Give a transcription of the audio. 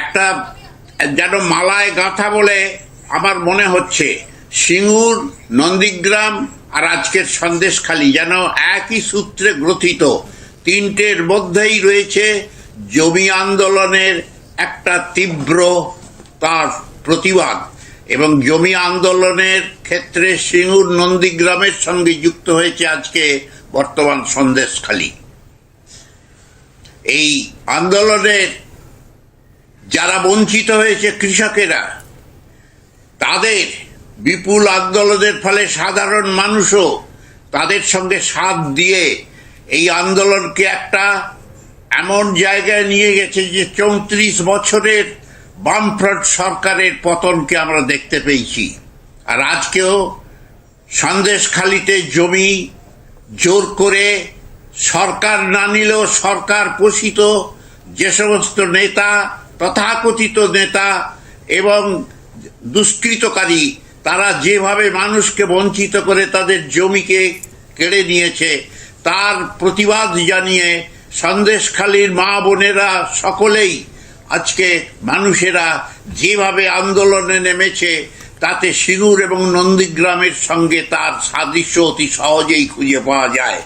একটা যেন মালায় গাঁথা বলে আমার মনে হচ্ছে। সিঙ্গুর, নন্দীগ্রাম আর আজকের সন্দেশখালি যেন একই সূত্রে গ্রথিত। তিনটের মধ্যেই রয়েছে জমি আন্দোলনের একটা তীব্র তার প্রতিবাদ এবং জমি আন্দোলনের ক্ষেত্রে সিঙ্গুর, নন্দীগ্রামের সঙ্গে যুক্ত হয়েছে আজকে বর্তমান সন্দেশখালী। এই আন্দোলনের যারা বঞ্চিত হয়েছে কৃষকেরা, তাদের বিপুল আন্দোলনের ফলে সাধারণ মানুষও তাদের সঙ্গে সাথ দিয়ে এই আন্দোলনকে একটা এমন জায়গায় নিয়ে গেছে যে চৌত্রিশ বছরের বামফ্রন্ট সরকারের পতনকে আমরা দেখতে পেয়েছি। আর আজকেও সন্দেশখালিতে জমি জোর করে সরকার না নিলেও সরকার পোষিত যে সমস্ত নেতা তথাকথিত নেতা এবং দুষ্কৃতকারী, তারা যেভাবে মানুষকে বঞ্চিত করে তাদের জমিকে কেড়ে নিয়েছে, তার প্রতিবাদ জানিয়ে সন্দেশখালীর মা বোনেরা সকলেই আজকে মানুষেরা যেভাবে আন্দোলনে নেমেছে, তাতে সিঙ্গুর এবং নন্দীগ্রামের সঙ্গে তার সাদৃশ্য অতি সহজেই খুঁজে পাওয়া যায়।